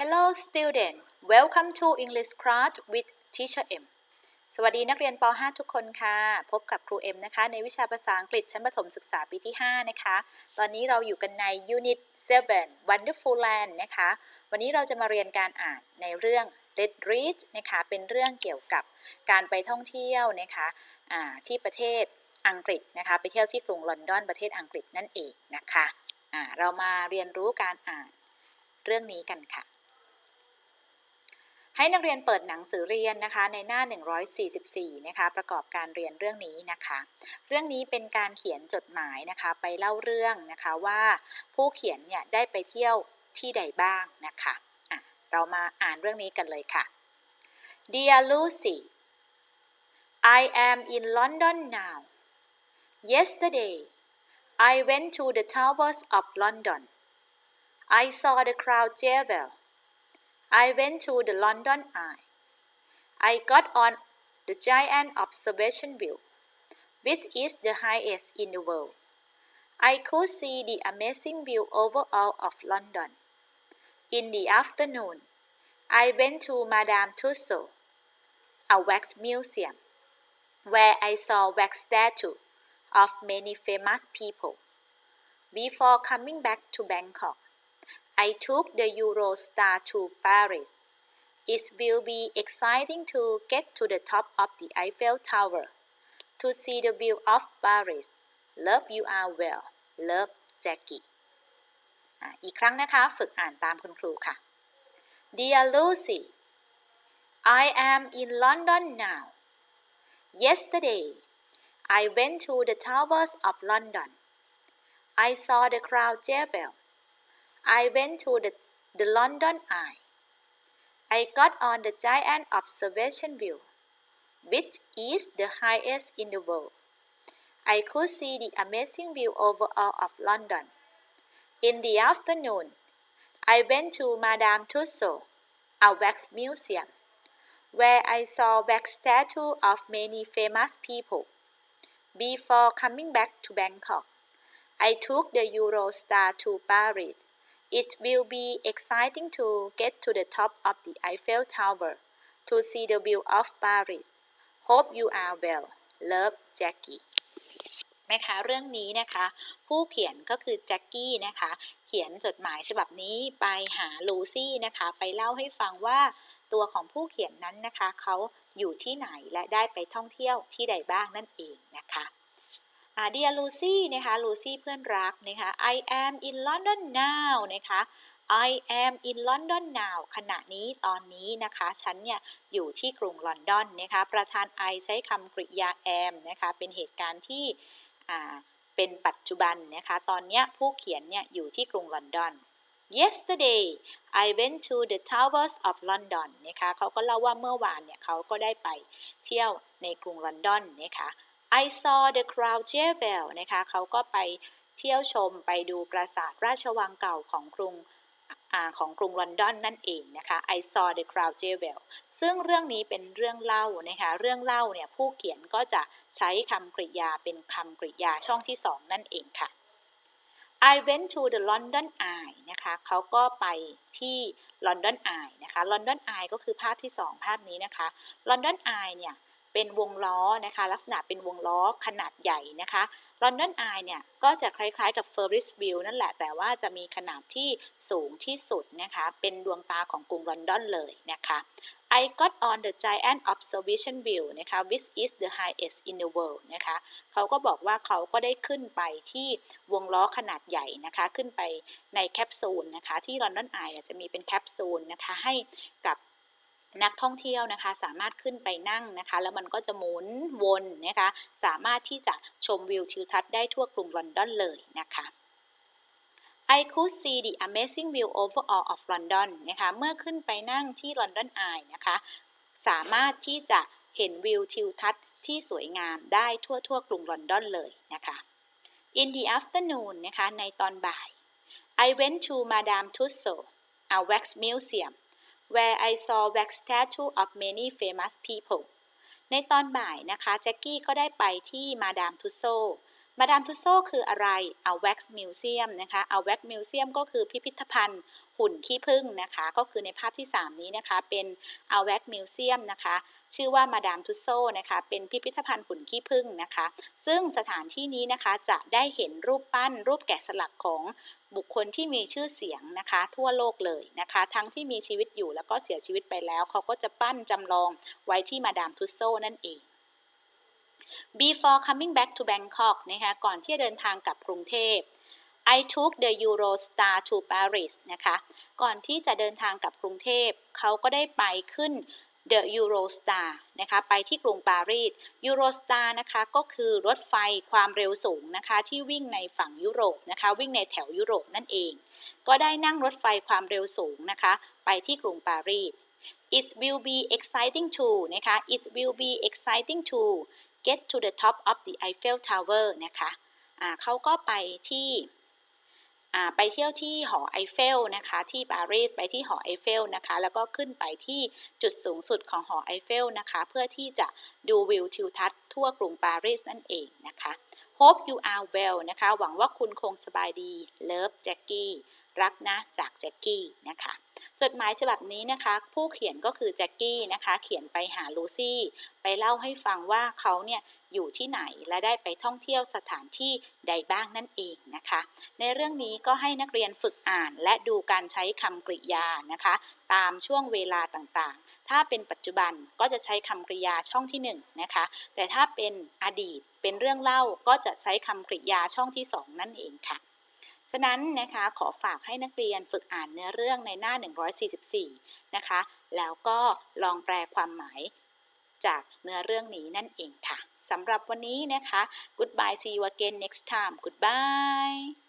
Hello student welcome to English class with Teacher M สวัสดีนักเรียนป .5 ทุกคนค่ะ พบกับครูเอ็มนะคะ ในวิชาภาษาอังกฤษชั้นประถมศึกษาปีที่ 5 นะคะ ตอนนี้เราอยู่กันใน Unit 7 Wonderful Land นะคะ วันนี้เราจะมาเรียนการอ่านในเรื่อง Red Reach นะคะ เป็นเรื่องเกี่ยวกับการไปท่องเที่ยวนะคะที่ประเทศอังกฤษนะคะ ไปเที่ยวที่กรุงลอนดอนประเทศอังกฤษนั่นเองนะคะอ่าเรามาเรียนรู้การอ่านเรื่องนี้กันค่ะ ให้นักเรียนเปิดหนังสือเรียนนะคะในหน้า 144 นะคะประกอบการเรียนเรื่องนี้นะคะ เรื่องนี้เป็นการเขียนจดหมายนะคะไปเล่าเรื่องนะคะว่าผู้เขียนเนี่ยได้ไปเที่ยวที่ใดบ้างนะคะะเรามาอ่านเรื่องนี้กันเลยค่ะ Dear Lucy I am in London now Yesterday I went to the towers of London I saw the Crown Jewel I went to the London Eye. I got on the giant observation view, which is the highest in the world. I could see the amazing view over all of London. In the afternoon, I went to Madame Tussauds, a wax museum, where I saw wax statues of many famous people. Before coming back to Bangkok, I took the Eurostar to Paris. It will be exciting to get to the top of the Eiffel Tower to see the view of Paris. Love you are well. Love Jackie อ่ะอีกครั้งนะคะ ฝึกอ่านตามคุณครูค่ะ Dear Lucy I am in London now Yesterday I went to the towers of London I saw the Crown Jewel I went to the, the London Eye. I got on the giant observation view, which is the highest in the world. I could see the amazing view over all of London. In the afternoon, I went to Madame Tussauds, a wax museum, where I saw wax statues of many famous people. Before coming back to Bangkok, I took the Eurostar to Paris. It will be exciting to get to the top of the Eiffel Tower to see the view of Paris. Hope you are well. Love Jackie นะคะเรื่องนี้นะคะ ผู้เขียนก็คือแจ็คกี้นะคะ เขียนจดหมายฉบับนี้ไปหาลูซี่นะคะ ไปเล่าให้ฟังว่าตัวของผู้เขียนนั้นนะคะ เขาอยู่ที่ไหนและได้ไปท่องเที่ยวที่ใดบ้างนั่นเองนะคะ อ่า Dear Lucy นะคะ Lucy เพื่อนรักนะคะ I am in London now นะคะ I am in London now ขณะนี้ตอนนี้นะคะ ฉันเนี่ยอยู่ที่กรุงลอนดอนนะคะ ประธาน I ใช้คำกริยา am นะคะ เป็นเหตุการณ์ที่เป็นปัจจุบันนะคะ ตอนเนี้ยผู้เขียนเนี่ยอยู่ที่กรุงลอนดอน Yesterday I went to the towers of London นะคะเขาก็เล่าว่าเมื่อวานเนี่ยเขาก็ได้ไปเที่ยวในกรุงลอนดอนนะคะ I saw the Crown Jewel นะคะเขาก็ไปเที่ยวชมไปดูปราสาทราชวังเก่าของกรุงอของกรุงลอนดอนนั่นเองนะคะ I saw the Crown Jewel ซึ่งเรื่องนี้เป็นเรื่องเล่านะคะเรื่องเล่าเนี่ยผู้เขียนก็จะใช้คำกริยาเป็นคำกริยาช่องที่สองนั่นเองค่ะ I went to the London Eye นะคะเขาก็ไปที่ London Eye นะคะ London Eye ก็คือภาพที่ 2 ภาพนี้นะคะ London Eye เนี่ย เป็นวงล้อนะคะ ลักษณะเป็นวงล้อขนาดใหญ่นะคะ London Eye เนี่ย ก็จะคล้ายๆกับ Ferris wheel นั่นแหละ แต่ว่าจะมีขนาดที่สูงที่สุดนะคะ เป็นดวงตาของกรุงลอนดอนเลยนะคะ I got on the giant observation view นะคะ which is the highest in the world นะคะ เขาก็บอกว่าเขาก็ได้ขึ้นไปที่วงล้อขนาดใหญ่นะคะ ขึ้นไปในแคปซูลนะคะ ที่ลอนดอนไอจะมีเป็นแคปซูลนะคะ ให้กับ นักท่องเที่ยวนะคะ สามารถขึ้นไปนั่งนะคะ แล้วมันก็จะหมุนวนนะคะ สามารถที่จะชมวิวทิวทัศน์ได้ทั่วกรุงลอนดอนเลยนะคะ I could see the amazing view over all of London นะคะ เมื่อขึ้นไปนั่งที่ London Eye นะคะ สามารถที่จะเห็นวิวทิวทัศน์ที่สวยงามได้ทั่วทั่วกรุงลอนดอนเลยนะคะ In the afternoon นะคะ ในตอนบ่าย I went to Madame Tussauds a wax museum where I saw wax statue of many famous people ในตอนบ่ายนะคะ แจ็คกี้ก็ได้ไปที่มาดามทุโซ มาดามทุโซคืออะไร เอา wax museum นะคะ เอา wax museum ก็คือพิพิธภัณฑ์หุ่นขี้ผึ้งนะคะ ก็คือในภาพที่ 3 นี้นะคะ เป็นเอาแวกมิวเซียมนะคะ ชื่อว่ามาดามทุสโซนะคะ เป็นพิพิธภัณฑ์หุ่นขี้ผึ้งนะคะ ซึ่งสถานที่นี้นะคะจะได้เห็นรูปปั้นรูปแกะสลักของ บุคคลที่มีชื่อเสียงนะคะ ทั่วโลกเลยนะคะ ทั้งที่มีชีวิตอยู่แล้วก็เสียชีวิตไปแล้ว เขาก็จะปั้นจำลองไว้ที่มาดามทุสโซนั่นเอง before coming back to Bangkok นะคะก่อนที่จะเดินทางกลับกรุงเทพ I took the Eurostar to Paris นะคะ ก่อนที่จะเดินทางกลับกรุงเทพ เขาก็ได้ไปขึ้น The Eurostar นะคะไปที่กรุงปารีส Eurostar นะคะก็คือรถไฟความเร็วสูงนะคะที่วิ่งในฝั่งยุโรปนะคะวิ่งในแถวยุโรปนั่นเอง ก็ได้นั่งรถไฟความเร็วสูงนะคะไปที่กรุงปารีส It will be exciting to นะคะ It will be exciting to get to the top of the Eiffel Tower นะคะอ่าเขาก็ไปที่ ไปเที่ยวที่หอไอเฟลนะคะที่ปารีสไปที่หอไอเฟลนะคะแล้วก็ขึ้นไปที่จุดสูงสุดของหอไอเฟลนะคะเพื่อที่จะดูวิวทิวทัศน์ทั่วกรุงปารีสนั่นเองนะคะ Hope you are well นะคะ หวังว่าคุณคงสบายดี Love Jackie รักนะจากแจ็คกี้นะคะจดหมายฉบับนี้นะคะ ผู้เขียนก็คือแจ็คกี้นะคะ เขียนไปหาลูซี่ไปเล่าให้ฟังว่าเขาเนี่ยอยู่ที่ไหนและได้ไปท่องเที่ยวสถานที่ใดบ้างนั่นเองนะคะ ในเรื่องนี้ก็ให้นักเรียนฝึกอ่านและดูการใช้คำกริยานะคะ ตามช่วงเวลาต่างๆ ถ้าเป็นปัจจุบันก็จะใช้คำกริยาช่องที่1นงนะคะ แต่ถ้าเป็นอดีตเป็นเรื่องเล่าก็จะใช้คำกริยาช่องที่ 2 นั่นเองค่ะ ฉะนั้นนะคะขอฝากให้นักเรียนฝึกอ่านเนื้อเรื่องในหน้า 144 นะคะ แล้วก็ลองแปลความหมายจากเนื้อเรื่องนี้นั่นเองค่ะสำหรับวันนี้นะคะ goodbye see you again next time goodbye